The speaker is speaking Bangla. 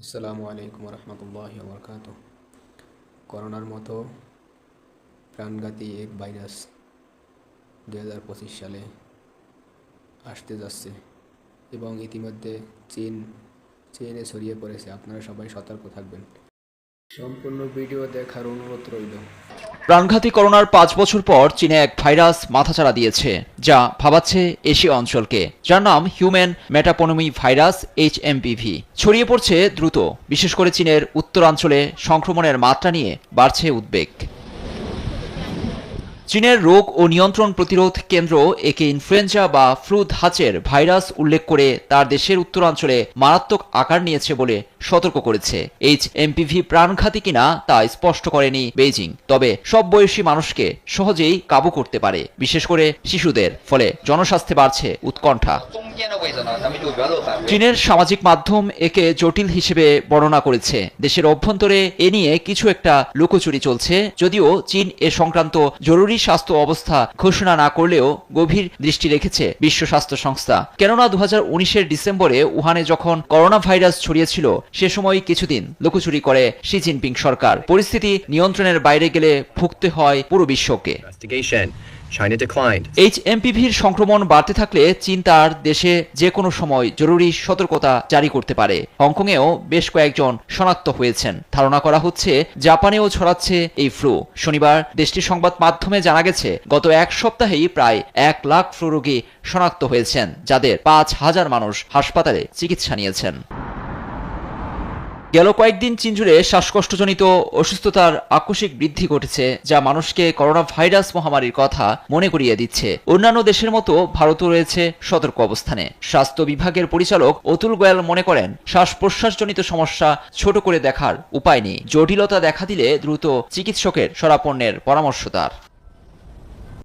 আসসালামু আলাইকুম রহমতুল্লাহ বরকাত করোনার মতো প্রাণঘাতী এক ভাইরাস দু হাজার পঁচিশ সালে আসতে যাচ্ছে এবং ইতিমধ্যে চীন, চীনে ছড়িয়ে পড়েছে। আপনারা সবাই সতর্ক থাকবেন। সম্পূর্ণ ভিডিও দেখার অনুরোধ রইল। প্রাণঘাতী করোনার পাঁচ বছর পর চীনে এক ভাইরাস মাথাচাড়া দিয়েছে, যা ভাবাচ্ছে এশীয় অঞ্চলকে। যার নাম হিউম্যান মেটাপনমি ভাইরাস, এইচ ছড়িয়ে পড়ছে দ্রুত, বিশেষ করে চীনের উত্তরাঞ্চলে সংক্রমণের মাত্রা নিয়ে বাড়ছে উদ্বেগ। চীনের রোগ ও নিয়ন্ত্রণ প্রতিরোধ কেন্দ্র, একে ইনফ্লুয়েঞ্জা বা ফ্লু ধাঁচের ভাইরাস উল্লেখ করে তার দেশের উত্তরাঞ্চলে মারাত্মক আকার নিয়েছে বলে সতর্ক করেছে। এইচ এমপিভি প্রাণঘাতী কিনা তা স্পষ্ট করেনি বেইজিং, তবে সব বয়সী মানুষকে সহজেই কাবু করতে পারে, বিশেষ করে শিশুদের, ফলে জনস্বাস্থ্যে বাড়ছে উৎকণ্ঠা। চীনের সামাজিক মাধ্যম একে জটিল হিসেবে বর্ণনা করেছে। দেশের অভ্যন্তরে এ নিয়ে কিছু একটা লুকোচুরি চলছে, যদিও চীন এ সংক্রান্ত জরুরি স্বাস্থ্য অবস্থা ঘোষণা না করলেও গভীর দৃষ্টি রেখেছে বিশ্ব স্বাস্থ্য সংস্থা। কেননা দু হাজার ডিসেম্বরে উহানে যখন করোনা ভাইরাস ছড়িয়েছিল, সে সময় কিছুদিন লুকোচুরি করে শি জিনপিং সরকার। পরিস্থিতি নিয়ন্ত্রণের বাইরে গেলে ভুগতে হয় পুরো বিশ্বকে। China সংক্রমণ বাড়তে থাকলে চীন তার দেশে যে কোনো সময় জরুরি সতর্কতা জারি করতে পারে। হংকংয়েও বেশ কয়েকজন শনাক্ত হয়েছেন। ধারণা করা হচ্ছে জাপানেও ছড়াচ্ছে এই ফ্লু। শনিবার দেশটির সংবাদ মাধ্যমে জানা গেছে, গত এক সপ্তাহেই প্রায় এক লাখ ফ্লু রোগী শনাক্ত হয়েছেন, যাদের পাঁচ হাজার মানুষ হাসপাতালে চিকিৎসা নিয়েছেন। গেল কয়েকদিন চীন জুড়ে শ্বাসকষ্টজনিত অসুস্থতার আকস্মিক বৃদ্ধি ঘটেছে, যা মানুষকে করোনা ভাইরাস মহামারীর কথা মনে করিয়ে দিচ্ছে। অন্যান্য দেশের মতো ভারতও রয়েছে সতর্ক অবস্থানে। স্বাস্থ্য বিভাগের পরিচালক অতুল গোয়াল মনে করেন শ্বাস প্রশ্বাসজনিত সমস্যা ছোট করে দেখার উপায় নেই। জটিলতা দেখা দিলে দ্রুত চিকিৎসকের সরাপন্নের পরামর্শ তার।